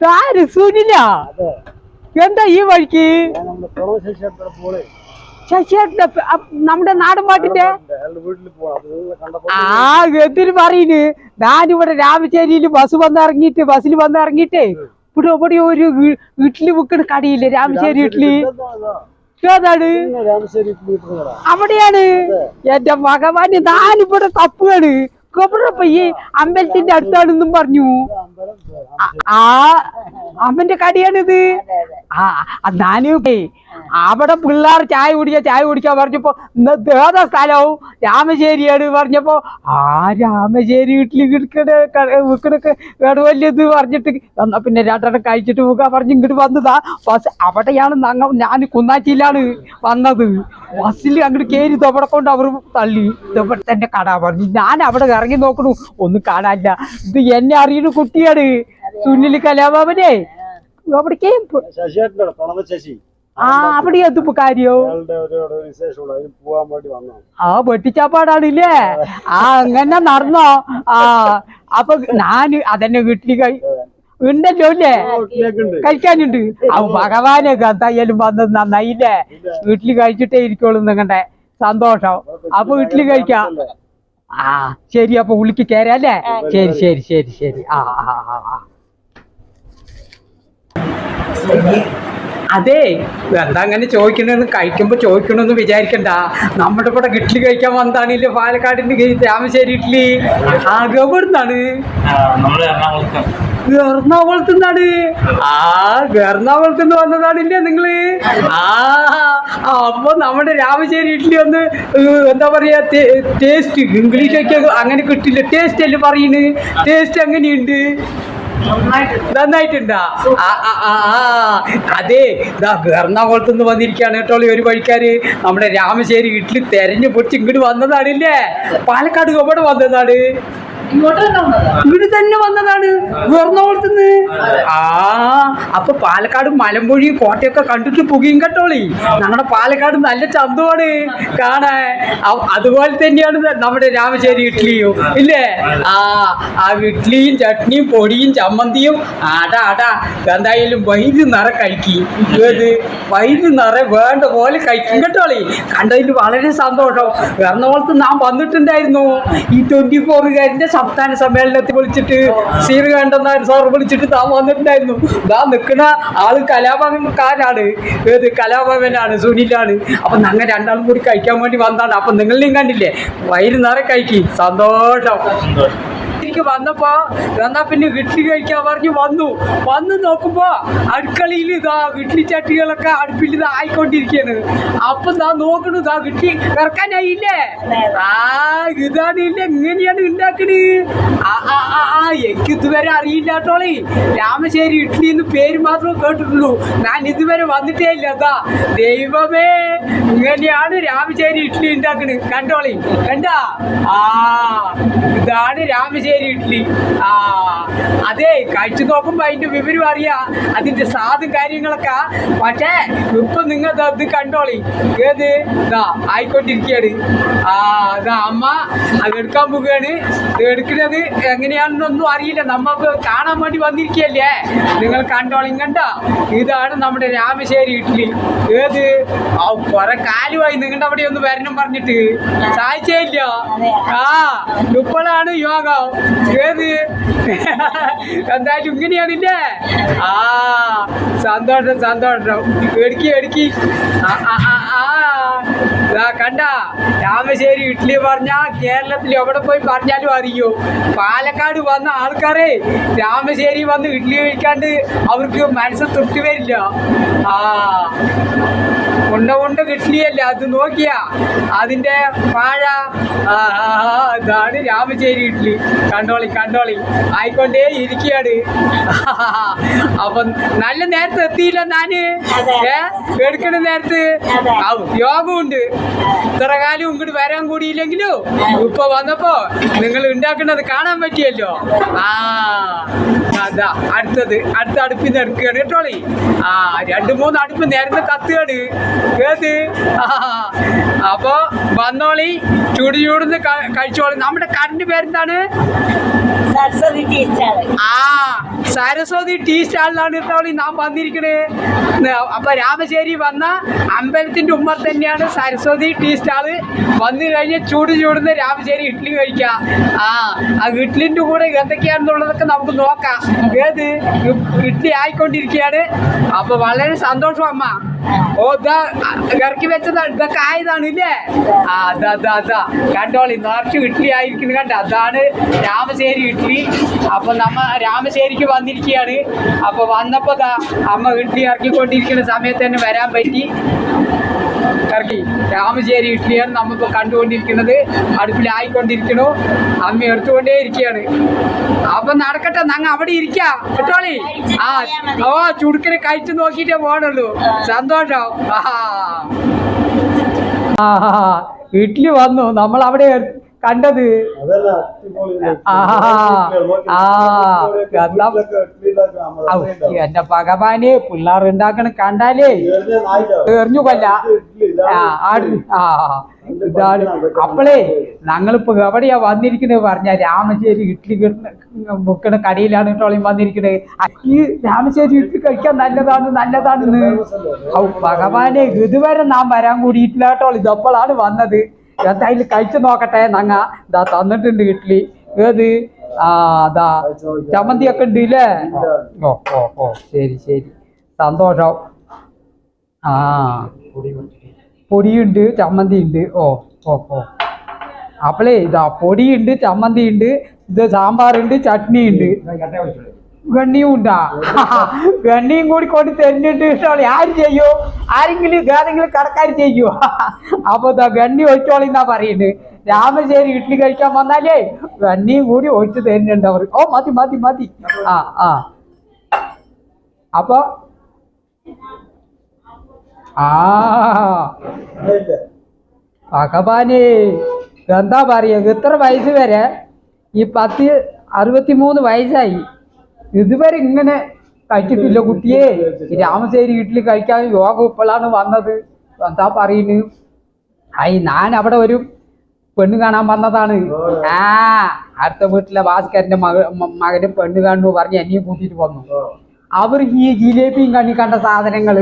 ആര് സുനില? എന്താ ഈ വഴിക്ക്? ശശിയേട്ടന്റെ നമ്മുടെ നാടൻ പാട്ടിന്റെ ആ എന്തിനു പറയുന്നു ഞാനിവിടെ രാമശ്ശേരിയിൽ ബസ് വന്ന് ഇറങ്ങിയിട്ട് ബസ്സിൽ വന്ന് ഇറങ്ങിയിട്ടേ ഇവിടെ ഇവിടെ ഒരു ഇഡ്ലി വീട്ടിൽ വിൽക്കുന്ന കടയില്ലേ രാമശ്ശേരി വീട്ടിൽ? ഏതാണ് അവിടെയാണ്. എന്റെ ഭഗവാന് ഞാനിവിടെ തപ്പുകയാണ്. ഇപ്പൊ ഈ അമ്പലത്തിന്റെ അടുത്താണെന്നും പറഞ്ഞു. ആ അമ്മന്റെ കടിയാണിത്. ആ ഞാൻ അവിടെ പിള്ളേർ ചായ കുടിക്കാ ചായ കുടിക്കാൻ പറഞ്ഞപ്പോ ഏതാ സ്ഥലവും രാമശ്ശേരിയാണ് പറഞ്ഞപ്പോ ആ രാമശ്ശേരി വീട്ടിൽ കിടക്കണ വിൽക്കണൊക്കെ വലിയത് പറഞ്ഞിട്ട് എന്നാ പിന്നെ രണ്ടെണ്ണം കഴിച്ചിട്ട് പോകാൻ പറഞ്ഞ് ഇങ്ങോട്ട് വന്നതാ. ബസ് അവിടെയാണ് ഞങ്ങൾ ഞാൻ കുന്നാച്ചിയിലാണ് വന്നത്. ബസ്സിൽ അങ്ങോട്ട് കയറി തൊപ്പടക്കൊണ്ട് കൊണ്ട് അവർ തള്ളി. തന്നെ കടാ പറഞ്ഞു. ഞാൻ അവിടെ ഇറങ്ങി നോക്കണു. ഒന്നും കാണാനില്ല. ഇത് എന്നെ അറിയുന്ന കുട്ടിയാണ്. സുനിൽ കലാബാബനെ അവിടേക്ക് ആ അവിടെ എത്തുമ്പോ കാര്യോ? ആ വെട്ടിച്ചാപ്പാടാണ് ഇല്ലേ ആ അങ്ങനെ നടന്നോ? ആ അപ്പൊ ഞാൻ അതെന്നെ വീട്ടിൽ ഉണ്ടല്ലോ അല്ലേ? കഴിക്കാനുണ്ട്. ആ ഭഗവാനെ എന്തായാലും വന്നത് നന്നായില്ലേ? വീട്ടിൽ കഴിച്ചിട്ടേ ഇരിക്കുള്ളൂ നിങ്ങളുടെ സന്തോഷം. അപ്പൊ വീട്ടിൽ കഴിക്കാം. ആ ശരി അപ്പൊ ഉള്ളിക്ക് കേറിയല്ലേ ശരി ശരി ശരി ശരി. ആ ആ ആ ആ. അതെ എന്താ അങ്ങനെ ചോദിക്കണെന്ന് കഴിക്കുമ്പോ ചോദിക്കണമെന്ന് വിചാരിക്കണ്ട. നമ്മുടെ ഇവിടെ ഇഡ്ഡലി കഴിക്കാൻ വന്നതാണില്ലേ പാലക്കാടിന്റെ രാമശ്ശേരി ഇഡ്ഡലി ആ ഗവർന്നാണ് നമ്മുടെ എറണാകുളത്ത് നിന്നാണ്. ആ എറണാകുളത്ത് നിന്ന് വന്നതാണില്ലേ നിങ്ങൾ. ആ അപ്പൊ നമ്മുടെ രാമശ്ശേരി ഇഡ്ഡലി ഒന്ന് എന്താ പറയാ ടേസ്റ്റ് ഇംഗ്ലീഷൊക്കെ അങ്ങനെ കിട്ടില്ല. ടേസ്റ്റ് അല്ലേ പറയുന്നത് ടേസ്റ്റ് എങ്ങനെയുണ്ട് നന്നായിട്ടുണ്ടാ. അതെ ഇതാ എറണാകുളത്ത് നിന്ന് വന്നിരിക്കുകയാണ് കേട്ടോ ഒരു വഴിക്കാര്. നമ്മുടെ രാമശ്ശേരി വീട്ടിൽ തെരഞ്ഞു പൊട്ടി ഇങ്ങോട്ട് വന്നതാണില്ലേ? പാലക്കാട് എവിടെ വന്നതാണ്. ഇങ്ങോട്ട് തന്നെ വന്നതാണ്. എറണാകുളത്ത് ആ അപ്പൊ പാലക്കാട് മലമ്പുഴി കോട്ടയൊക്കെ കണ്ടിട്ട് പുകയും കേട്ടോളി. നമ്മുടെ പാലക്കാട് നല്ല ചന്തമാണ്. കാണാൻ അതുപോലെ തന്നെയാണ് നമ്മുടെ രാമചേരി ഇഡ്ഡലിയും ഇല്ലേ? ആ ആ ഇഡ്ഡലിയും ചട്നിയും പൊടിയും ചമ്മന്തിയും. അടാ അടാ എന്തായാലും വൈദ്യു നിറ കഴിക്കും. ഏത്? വൈദ്യു നിറ വേണ്ട പോലെ കഴിക്കും കേട്ടോളി. കണ്ടതിൽ വളരെ സന്തോഷം. എറണാകുളത്ത് നാം വന്നിട്ടുണ്ടായിരുന്നു. ഈ ട്വന്റി ഫോറുകാരന്റെ സംസ്ഥാന സമ്മേളനത്തിൽ വിളിച്ചിട്ട് സീർ നായർ സാർ വിളിച്ചിട്ട് താൻ വന്നിട്ടുണ്ടായിരുന്നു. താൻ നിൽക്കുന്ന ആൾ കലാഭവൻകാരാണ് ഏത് കലാഭവനാണ്? സുനിലാണ്. അപ്പൊ ഞങ്ങൾ രണ്ടാളും കൂടി കഴിക്കാൻ വേണ്ടി വന്നതാണ്. അപ്പൊ നിങ്ങളെയും കണ്ടില്ലേ? വൈകുന്നേരം കഴിക്കും. സന്തോഷം. എനിക്ക് വന്നപ്പോ എന്നാ പിന്നെ ഇഡ്ഡലി കഴിക്കാൻ പറഞ്ഞു വന്നു. വന്ന് നോക്കുമ്പോ അടുക്കളയിൽ ഇതാ ഇഡ്ഡലി ചട്ടികളൊക്കെ അടുപ്പിൽ ഇത് ആയിക്കൊണ്ടിരിക്കുകയാണ് അപ്പൊ ഇതാ നോക്കണു ഇതാ ഇഡ്ഡലി ഇറക്കാനായില്ലേ ആ ഇതാണ് ഇല്ല ഇങ്ങനെയാണ് ഉണ്ടാക്കണ് ആ എനിക്ക് ഇതുവരെ അറിയില്ല കേട്ടോളേ. രാമശ്ശേരി ഇഡ്ഡലി എന്ന് പേര് മാത്രമേ കേട്ടിട്ടുള്ളൂ. ഞാൻ ഇതുവരെ വന്നിട്ടേ ഇല്ല അതാ ദൈവമേ ഇങ്ങനെയാണ് രാമശ്ശേരി ഇഡ്ഡലി ഉണ്ടാക്കണ് കണ്ടോളി കണ്ടാ? ആ ഇതാണ് രാമശ്ശേരി ഇഡ്ഡലി ആ അതെ കഴിച്ചു നോക്കുമ്പോ അതിന്റെ വിവരം അറിയാ അതിന്റെ സാധും കാര്യങ്ങളൊക്കെ. പക്ഷേ ഇപ്പൊ നിങ്ങൾ ഇത് കണ്ടോളി. ഏത്? ഇതാ ആയിക്കൊണ്ടിരിക്കുകയാണ് ആ അതാ അമ്മ അത് എടുക്കാൻ പോവുകയാണ്. എടുക്കുന്നത് എങ്ങനെയാണെന്നൊന്നും അറിയില്ല. നമ്മക്ക് കാണാൻ വേണ്ടി വന്നിരിക്കുകയല്ലേ? നിങ്ങൾ കണ്ടോളി കണ്ട? ഇതാണ് നമ്മുടെ രാമശ്ശേരി ഇഡ്ഡലി ഏത്? ആ കുറെ കാലുമായി നിങ്ങളുടെ അവിടെ ഒന്ന് വരണം പറഞ്ഞിട്ട്. സാധിച്ചില്ല ആ ഇപ്പോഴാണ് യോഗം. ഏത്? എന്തായാലും ഇങ്ങനെയാണില്ലേ? ആ സന്തോഷം സന്തോഷം. എടുക്കി എടുക്കി. ആ കണ്ട. രാമശ്ശേരി ഇഡ്ഡലി പറഞ്ഞ കേരളത്തിൽ എവിടെ പോയി പറഞ്ഞാലും അറിയോ? പാലക്കാട് വന്ന ആൾക്കാരെ രാമശ്ശേരി വന്ന് ഇഡ്ഡലി കഴിക്കാണ്ട് അവർക്ക് മനസ്സ് തൃപ്തി വരില്ല. ആ. ഉണ്ട ഉണ്ട കിട്ടിയല്ല? അത് നോക്കിയാ. അതിന്റെ പാഴ ഇതാണ് രാമചേരി ഇഡ്ഡലി കണ്ടോളി കണ്ടോളി. ആയിക്കൊണ്ടേ ഇരിക്കുകയാണ് അപ്പൊ നല്ല നേരത്തെ എത്തിയില്ല ഞാൻ ഏ? എടുക്കണ നേരത്ത്? യോഗമുണ്ട്. ഇത്ര കാലം ഇങ്ങോട്ട് വരാൻ കൂടിയില്ലെങ്കിലും? ഇപ്പൊ വന്നപ്പോ നിങ്ങൾ ഉണ്ടാക്കുന്നത് കാണാൻ പറ്റിയല്ലോ? ആ അതാ അടുത്തത് അടുത്ത അടുപ്പിൽ നിന്ന് എടുക്കുകയാണ്. കേട്ടോളി? ആ രണ്ട് മൂന്ന് അടുപ്പ് നേരത്തെ കത്തുകയാണ് ആ, അപ്പൊ വന്നോളി ചൂട് ചൂടുന്ന് കഴിച്ചോളി. നമ്മുടെ കറണ്ട് പേരെന്താണ്? ആ സരസ്വതി ടീ സ്റ്റാളിലാണ് ഇട്ടോളി നാം വന്നിരിക്കണേ. അപ്പൊ രാമശ്ശേരി വന്ന അമ്പലത്തിന്റെ ഉമ്മ തന്നെയാണ് സരസ്വതി ടീ സ്റ്റാൾ വന്നു കഴിഞ്ഞ് ചൂട് ചൂടുന്ന രാമശ്ശേരി ഇഡ്ഡലി കഴിക്കാം. ആ ആ ഇഡ്ഡലിന്റെ കൂടെ എന്തൊക്കെയാണെന്നുള്ളതൊക്കെ നമുക്ക് നോക്കാം. ഏത്? ഇഡ്ലി ഇഡ്ഡലി ആയിക്കൊണ്ടിരിക്കുകയാണ് അപ്പൊ വളരെ സന്തോഷം അമ്മ. ഓ ഇതാ ഇറക്കി വെച്ചത് ഇതൊക്കെ ആയതാണ് ഇല്ലേ അതാ അതാ അതാ കണ്ടോളി നിറച്ച് ഇഡ്ഡലി ആയിരിക്കുന്നു കണ്ട? അതാണ് രാമശ്ശേരി ഇഡ്ഡലി. അപ്പൊ നമ്മ രാമശ്ശേരിക്ക് വന്നിരിക്കുകയാണ്. അപ്പൊ വന്നപ്പോ അമ്മ ഇഡ്ഡലി ഇറക്കിക്കൊണ്ടിരിക്കുന്ന സമയത്ത് തന്നെ വരാൻ പറ്റി. ഇറക്കി രാമചേരി ഇഡ്ഡലിയാണ് നമ്മളിപ്പോൾ കണ്ടുകൊണ്ടിരിക്കുന്നത്. അടുപ്പിലായിക്കൊണ്ടിരിക്കണു അമ്മ എടുത്തുകൊണ്ടേ ഇരിക്കുകയാണ് അപ്പൊ നടക്കട്ടെ ഞങ്ങൾ അവിടെ ഇരിക്കാ. കേട്ടോളി ആ ഓ ചുടുക്കനെ കഴിച്ചു നോക്കിയിട്ടേ പോകണുള്ളൂ സന്തോഷം. ആ. ഇഡ്ഡലി വന്നു. നമ്മൾ അവിടെ കണ്ടത്? ആ, എന്റെ ഭഗവാന് പിള്ളേർ ഉണ്ടാക്കണ കണ്ടാലേ. എറിഞ്ഞു കൊല്ല. ഇതാണ് അപ്പളേ ഞങ്ങളിപ്പോ എവിടെയാ വന്നിരിക്കുന്നത് പറഞ്ഞ രാമശ്ശേരി ഇഡ്ഡലി മുക്കണ കടയിലാണ് കേട്ടോളം വന്നിരിക്കുന്നത് ഈ രാമശ്ശേരി ഇഡ്ഡലി കഴിക്കാൻ നല്ലതാണ് നല്ലതാണെന്ന്. ഭഗവാനെ ഇതുവരെ നാം വരാൻ കൂടിയിട്ടില്ല കേട്ടോളി ഇതപ്പോഴാണ് വന്നത്. എന്തായാലും കഴിച്ചു നോക്കട്ടെ നങ്ങ. ഇതാ തന്നിട്ടുണ്ട് ഇഡ്ഡലി ഏത്? ആ അതാ ചമ്മന്തിയൊക്കെ ഉണ്ട് ഇല്ലേ ഓ ഓ ഓ ശരി ശരി. സന്തോഷം. ആ. പൊടിയുണ്ട് ചമ്മന്തി ഉണ്ട് ഓ ഓ ഓ. അപ്പളേ ഇതാ പൊടിയുണ്ട് ചമ്മന്തി ഉണ്ട് ഇത് സാമ്പാറുണ്ട് ചട്നി ഉണ്ട് ഗണ്ണിയും ഉണ്ടാ ഗണ്ണിയും കൂടി കൊണ്ട് തരുന്നുണ്ട് ഇഷ്ടമാണ് ആര് ചെയ്യൂ? ആരെങ്കിലും ഏതെങ്കിലും കടക്കാർ ചെയ്യൂ? അപ്പൊ ഗണ്ണി ഒഴിച്ചോളി എന്നാ പറയുന്നത്. രാമശ്ശേരി ഇഡ്ഡലി കഴിക്കാൻ വന്നാലേ ഗണ്ണിയും കൂടി ഒഴിച്ച് തരുന്നുണ്ട് അവർ ഓ മതി മതി മതി. ആ ആ. അപ്പൊ ആ. ഭഗവാനെ എന്താ പറയുക? ഇത്ര വയസ്സ് വരെ ഈ പത്ത് അറുപത്തിമൂന്ന് വയസ്സായി. ഇതുവരെ ഇങ്ങനെ കഴിച്ചിട്ടില്ല കുട്ടിയെ. രാമശ്ശേരി വീട്ടിൽ കഴിക്കാൻ യോഗ ഇപ്പോഴാണ് വന്നത്. എന്താ പറയുന്നു ആയി ഞാൻ അവിടെ ഒരു പെണ്ണ് കാണാൻ വന്നതാണ്. ആ അടുത്ത വീട്ടിലെ ഭാസ്കരന്റെ മക മകന് പെണ്ണ് കാണുന്നു പറഞ്ഞ് എന്നെയും കൂട്ടിയിട്ട് വന്നു. അവർ ഈ ജിലേബിയും കണ്ണി കണ്ട സാധനങ്ങൾ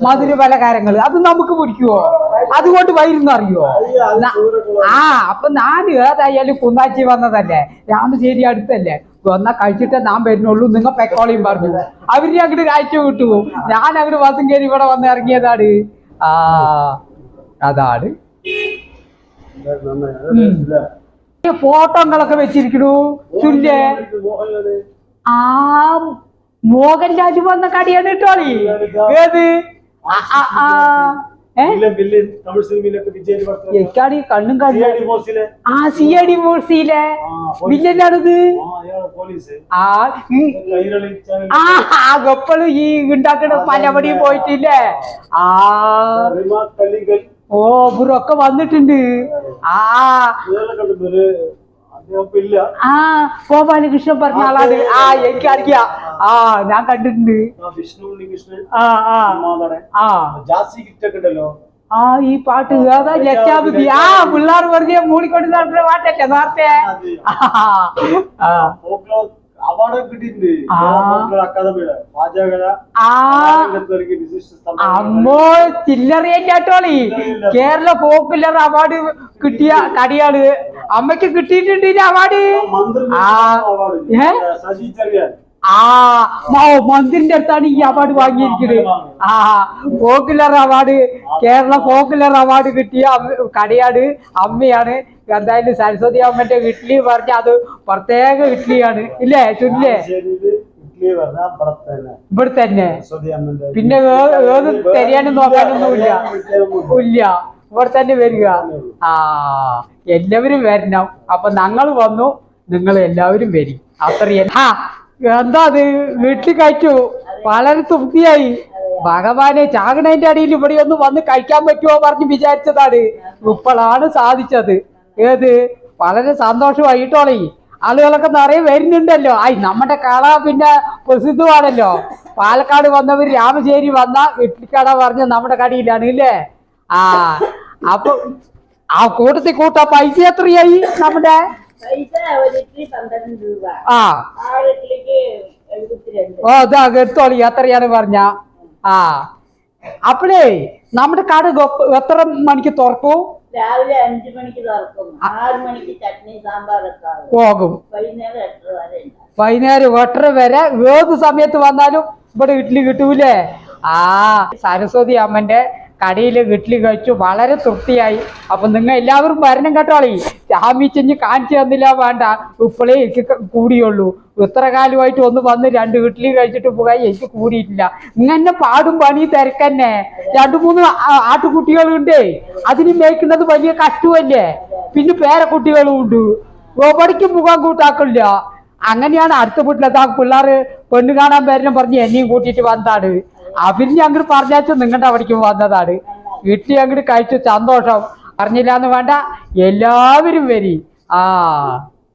മധുര പലഹാരങ്ങൾ അത് നമുക്ക് പിടിക്കുവോ? അതുകൊണ്ട് വൈരുന്ന് അറിയോ? ആ അപ്പൊ ഞാൻ ഏതായാലും കുന്നാച്ചി വന്നതല്ലേ? രാമശ്ശേരി അടുത്തല്ലേ? വന്നാ കഴിച്ചിട്ടേ ഞാൻ വരുന്നുള്ളൂ. നിങ്ങൾ പെക്കോളിയും പറഞ്ഞു. അവർ അങ്ങോട്ട് വിട്ടു ഞാൻ അങ്ങോട്ട് വസം കയറി ഇവിടെ വന്ന് ഇറങ്ങിയതാണ്. ആ അതാണ്. ഫോട്ടോകളൊക്കെ വെച്ചിരിക്കണു. ചുല്ലേ. ആ മോഹൻലാൽ വന്ന കടിയാണ് കേട്ടോളി ഏത്? എനിക്കാണ് കണ്ണും കണ്ണു. ആ സി ഐ ഡി മൂർസിയിലെ വില്ലനാണിത്. ആ ഗപ്പൾ ഈ ഉണ്ടാക്കണ പലപടി പോയിട്ടില്ലേ? ആ. ഓ ഇവരൊക്കെ വന്നിട്ടുണ്ട്. ആ. ആ ആ ഗോപാലകൃഷ്ണൻ പറഞ്ഞ ആളാണ്. ആ എനിക്ക് അറിയാം ആ ഞാൻ കണ്ടിട്ടുണ്ട്. ആ വിഷ്ണു ആ ആ. ആ. ജാസി കിറ്റൊക്കെ ഉണ്ടല്ലോ. ആ ഈ പാട്ട് അതാ ലക്ഷാപതി ആ പിള്ളേർ വെറുതെ മൂടിക്കൊണ്ട് നടക്കുന്ന പാട്ടല്ലേ നേരത്തെ? അമ്മോ ചില്ലറയേറ്റോളി കേരള പോപ്പുലർ അവാർഡ് കിട്ടിയ കടിയാണ് അമ്മയ്ക്ക് കിട്ടിയിട്ടുണ്ട് അവാർഡ്. ആ ഏ? ആ മന്ത്രിന്റെ അടുത്താണ് ഈ അവാർഡ് വാങ്ങിയിരിക്കുന്നത്. ആ popular award Kerala popular award കിട്ടിയ കടയാണ് അമ്മയാണ്. എന്തായാലും സരസ്വതി അമ്മന്റെ ഇഡ്ഡലി പറഞ്ഞ അത് പ്രത്യേക ഇഡ്ഡലിയാണ് ഇല്ലേ ചുല്ലേ ഇവിടെ തന്നെ പിന്നെ ഏത് തെരയാനും നോക്കാനൊന്നുമില്ല ഇല്ല. ഇവിടെ തന്നെ വരിക. ആ എല്ലാവരും വരണം. അപ്പൊ ഞങ്ങൾ വന്നു നിങ്ങൾ എല്ലാവരും വരും. അത്രയും. ആ എന്താ അത്? വീട്ടിൽ കഴിച്ചു. വളരെ തൃപ്തിയായി. ഭഗവാനെ ചാകണേന്റെ അടിയിൽ ഇവിടെ ഒന്ന് വന്ന് കഴിക്കാൻ പറ്റുമോ പറഞ്ഞ് വിചാരിച്ചതാണ്. ഇപ്പോഴാണ് സാധിച്ചത്. ഏത്? വളരെ സന്തോഷമായിട്ടോളേ ആളുകളൊക്കെ നിറയെ വരുന്നുണ്ടല്ലോ. ആയി നമ്മുടെ കള പിന്നെ പ്രസിദ്ധമാണല്ലോ. പാലക്കാട് വന്നവർ രാമശ്ശേരി വന്ന ഇഡ്ലിക്കട പറഞ്ഞ നമ്മുടെ കടയിലാണ് ഇല്ലേ? ആ അപ്പൊ ആ കൂട്ടത്തിൽ കൂട്ട പൈസ എത്രയായി നമ്മുടെ? ആ. ഓ ഇതാ എടുത്തോളി എത്രയാണ് പറഞ്ഞ. ആ. അപ്പഴേ നമ്മുടെ കട എത്ര മണിക്ക് തുറക്കും? രാവിലെ അഞ്ചു മണിക്ക് തുറക്കും. ആറ് മണിക്ക് ചട്നി ആവും. പോകും. വൈകുന്നേരം എട്ടര വരെ വൈകുന്നേരം എട്ടര വരെ ഏത് സമയത്ത് വന്നാലും ഇവിടെ ഇഡ്ഡലി കിട്ടൂലേ? ആ സരസ്വതി അമ്മന്റെ കടയിൽ വീട്ടിൽ കഴിച്ചു വളരെ തൃപ്തിയായി. അപ്പൊ നിങ്ങൾ എല്ലാവരും വരണം കേട്ടോളി ചാമിച്ചഞ്ഞ് കാണിച്ചു തന്നില്ല വേണ്ട. ഇപ്പോഴേ എനിക്ക് കൂടിയുള്ളൂ. ഇത്ര കാലമായിട്ട് ഒന്ന് വന്ന് രണ്ട് വീട്ടിൽ കഴിച്ചിട്ട് പോകാൻ എനിക്ക് കൂടിയിട്ടില്ല. ഇങ്ങനെ പാടും പണി തിരക്കന്നെ. രണ്ടു മൂന്ന് ആട്ടുകുട്ടികളുണ്ടേ. അതിന് മേയ്ക്കുന്നത് വലിയ കഷ്ടമല്ലേ? പിന്നെ പേരക്കുട്ടികളും ഉണ്ട്. എവിടേക്കും മുഖം കൂട്ടാക്കില്ല. അങ്ങനെയാണ് അടുത്ത വീട്ടിലെത്താ പിള്ളേർ പെണ്ണ് കാണാൻ പേരനും പറഞ്ഞ് എന്നെയും കൂട്ടിയിട്ട് വന്നതാണ് അവരിനെ അങ്ങോട്ട് പറഞ്ഞാച്ചു നിങ്ങളുടെ അവിടേക്ക് വന്നതാണ്. വീട്ടിൽ അങ്ങോട്ട് കഴിച്ചു സന്തോഷം. അറിഞ്ഞില്ല എന്ന് വേണ്ട. എല്ലാവരും വരി. ആ.